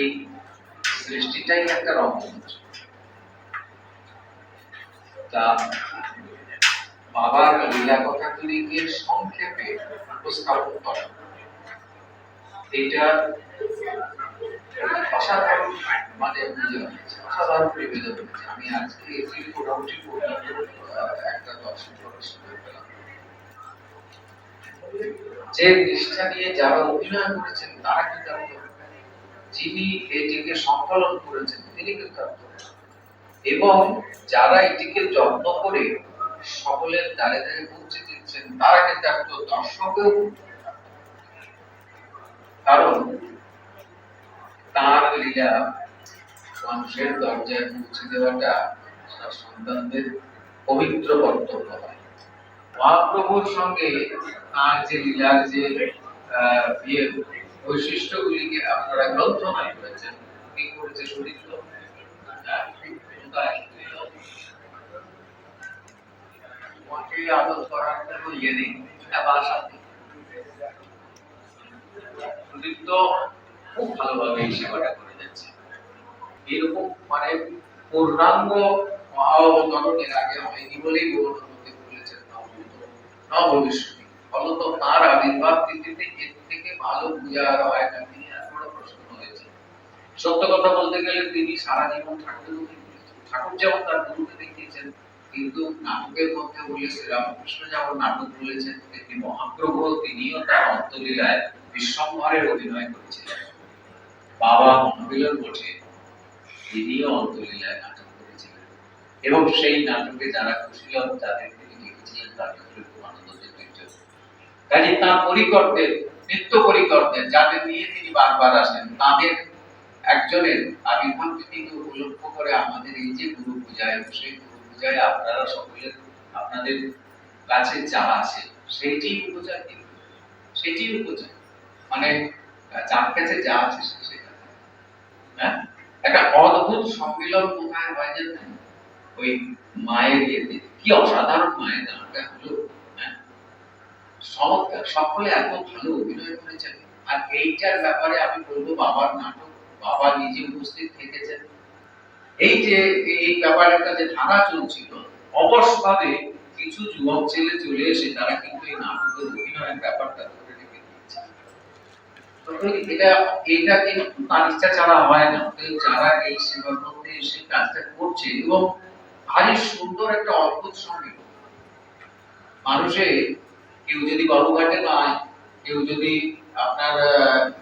এই সৃষ্টিটাই একটা তা বাবার লীলা সংক্ষেপে উপস্থাপন করা। এটা মানে আজকে মোটামুটি একটা দর্শন যে নিষ্ঠা নিয়ে যারা অভিনয় করেছেন, তারা কিন্তু যিনি এটিকে সংকলন করেছেন, তিনি একদম এবং যারা এটিকে যত্ন করে সকলের দ্বারে দ্বারে পৌঁছে দিচ্ছেন, তারা একদম দর্শকেও কারণ তার লীলা মানুষের দরজায় পৌঁছে দেওয়াটা তার সন্তানদের পবিত্র কর্তব্য হয়। মহাপ্রভুর সঙ্গে তার যে লীলার যে ইয়ে বৈশিষ্ট্যগুলিকে আপনারা গ্রন্থনায় করেছেন। কি করেছে শরীর কোনো ইয়ে খুব ভালোভাবে সেবাটা করে মানে পূর্ণাঙ্গ হয়নি বলেই গৌরবন্দী বলেছেন নববিশ্বী ফলত তার আবির্ভাব ভালো পূজা না তিনি এত বড় প্রসন্ন হয়েছেন সত্য কথা বলতে গেলে তিনি সারা জীবন ঠাকুর ঠাকুর যেমন তার গুরুকে দেখিয়েছেন, কিন্তু নাটকের মধ্যে বলে শ্রীরামকৃষ্ণ যেমন নাটক বলেছেন, তেমনি মহাপ্রভু তিনিও তার অন্তলীলায় বিশ্বম্ভরের অভিনয় করেছিলেন বাবা মহাবিলর বটে তিনিও অন্তলীলায় নাটক করেছিলেন। এবং সেই নাটকে যারা কুশীলন যাদের তিনি লিখেছিলেন তাদের খুব আনন্দ কাজে তার পরিকরদের নিত্য পরিকরদের যাদের নিয়ে তিনি বারবার আসেন, তাদের একজনের আবির্ভাব তিথিকে উপলক্ষ করে আমাদের এই যে গুরু পূজায় সেই গুরু পূজায় আপনারা সকলের আপনাদের কাছে যা আছে সেইটি উপচার দিন সেটি উপচার। মানে যার কাছে যা আছে সেটা হ্যাঁ? একটা অদ্ভুত সম্মিলন কোথায় হয় জানেন? ওই মায়ের ইয়েতে। কি অসাধারণ মায়ের নামটা হলো। চমৎকার। সকলে এত ভালো অভিনয় করেছেন। আর এইটার ব্যাপারে আমি বলব, বাবার নাটক, বাবা নিজে উপস্থিত থেকেছেন। এই যে, এই ব্যাপারটা যে ধারা চলছিল, অবশ্যভাবে কিছু যুবক ছেলে চলে এসে তারা কিন্তু এই নাটকের অভিনয়ের ব্যাপারটা ধরে রেখে দিয়েছে। এটা এটা কিন্তু তার ইচ্ছা ছাড়া হয় না। যারা এই সেবার মধ্যে এসে কাজটা করছে এবং ভারী সুন্দর একটা অদ্ভুত সঙ্গে। মানুষে কেউ যদি বাবুঘাটে নয়, কেউ যদি আপনার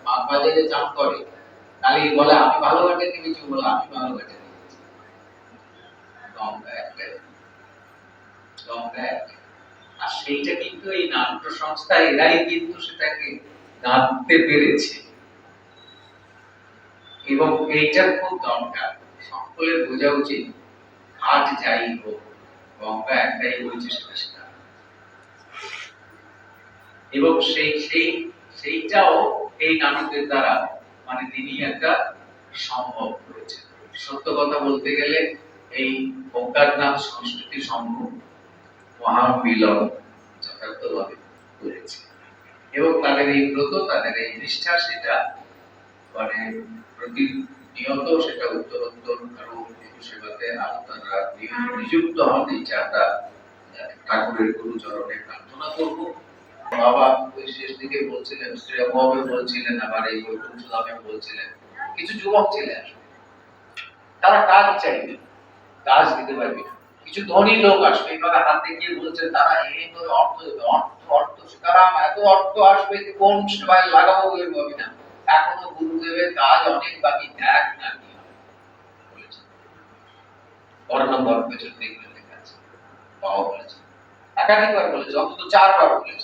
বাগবাজারে চাপ করে, তাহলে বলে, আমি ভালো ঘাটে নেমেছি বলে, আমি ভালো ঘাটে নেমেছি আর সেইটা কিন্তু এই নাট্য সংস্থা, এরাই কিন্তু সেটাকে গাঁথতে পেরেছে। এবং এইটা খুব দরকার। সকলের বোঝা উচিত হাট যাই হোক, গঙ্গা একটাই বলছে সেটা সেটা এবং সেই সেই সেইটাও এই নাটকের দ্বারা মানে তিনি একটা সম্ভব করেছেন। সত্য কথা বলতে গেলে এই নাম সংস্কৃতি সংঘ মহামিলন যথার্থভাবে করেছে। এবং তাদের এই ব্রত তাদের এই নিষ্ঠা সেটা মানে প্রতিনিয়ত সেটা উত্তরোত্তর আরও সেবাতে আরও তারা নিযুক্ত হন। আমরা আহ, ঠাকুরের গুরুচরণে প্রার্থনা করব। বাবা ওই শেষ দিকে বলছিলেন শ্রীরামভাবে বলছিলেন আবার এই বৈকুণ্ঠ ধামে বলছিলেন? কিছু যুবক ছিলেন। তারা কাজ চাইবে, কাজ দিতে পারবে কিছু ধনী লোক আসবে এবার হাত দেখিয়ে বলছে তারা এই করে অর্থ অর্থ অর্থ সীতারাম এত অর্থ আসবে কোন সেবায় লাগাবো এর ভাবি না। এখনও গুরুদেবের কাজ অনেক বাকি, দেখ না কি পরের নম্বর পেছন দেখবেন লেখা আছে। বাবা বলেছে একাধিকবার বলেছে অন্তত চারবার বলেছে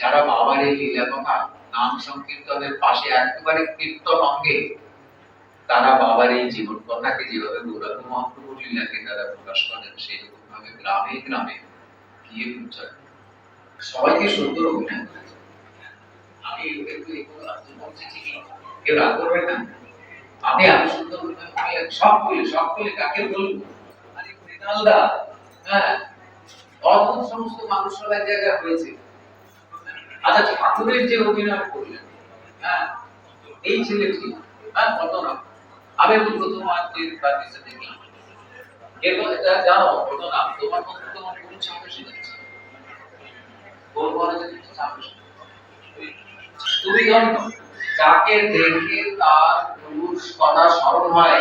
যারা বাবার এই লীলা কথা, নাম সংকীর্তনের পাশে একেবারে কীর্তন অঙ্গে, তারা বাবার এই জীবন কথাকে যেভাবে গৌরাঙ্গ মহাপ্রভুর লীলাকে তারা প্রকাশ করেন সেই ভাবে গ্রামে গ্রামে গিয়ে করেন। সবাইকে সুন্দর অভিনয় করেছে। আমি কেউ রাগ করবে না? আমি সুন্দর অভিনয় করলেন, সব বলি সব বলি কাকে বলব? আরে মৃণালদা হ্যাঁ অদ্ভুত সমস্ত মানুষরা এক জায়গায় হয়েছে। আচ্ছা ঠাকুরের যে অভিনয় করলেন হ্যাঁ এই ছেলেটি হ্যাঁ কত না আমি তো প্রথম আর যে প্র্যাকটিসে দেখলাম এরপর এটা জানো তোমার মধ্যে তোমার কোন যাচ্ছে। কোন তুমি যাকে দেখে তার পুরুষ কথা স্মরণ হয়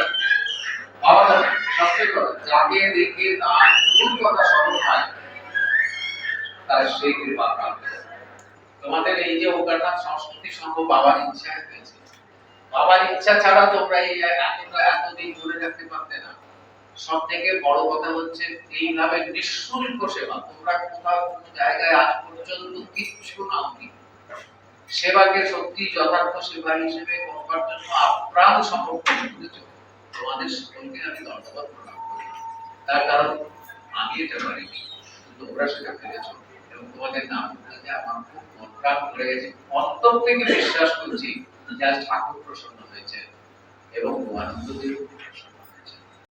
যাকে দেখে তার পুরুষ কথা স্মরণ হয়, তার সেই কৃপা প্রাপ্ত। তোমাদের এই যে ওকারনাথ সংস্কৃতি সংঘ বাবার ইচ্ছা হয়েছে। বাবার ইচ্ছা ছাড়া তোমরা এই এতটা এতদিন ধরে রাখতে পারতে না। সব থেকে বড় কথা হচ্ছে এইভাবে নিঃশুল্ক সেবা। তোমরা কোথাও কোনো জায়গায় আজ পর্যন্ত কিচ্ছু নাওনি। সেবাকে সত্যি যথার্থ সেবা হিসেবে করবার জন্য আপ্রাণ সমর্পণ করেছ। তোমাদের সকলকে আমি ধন্যবাদ প্রদান করি। তার কারণ আমি এটা পারিনি। তোমরা সেটা পেরেছ আমার খুব মন প্রাণ ভরে গেছে। অন্তর থেকে বিশ্বাস করছি যে আজ ঠাকুর প্রসন্ন হয়েছে এবং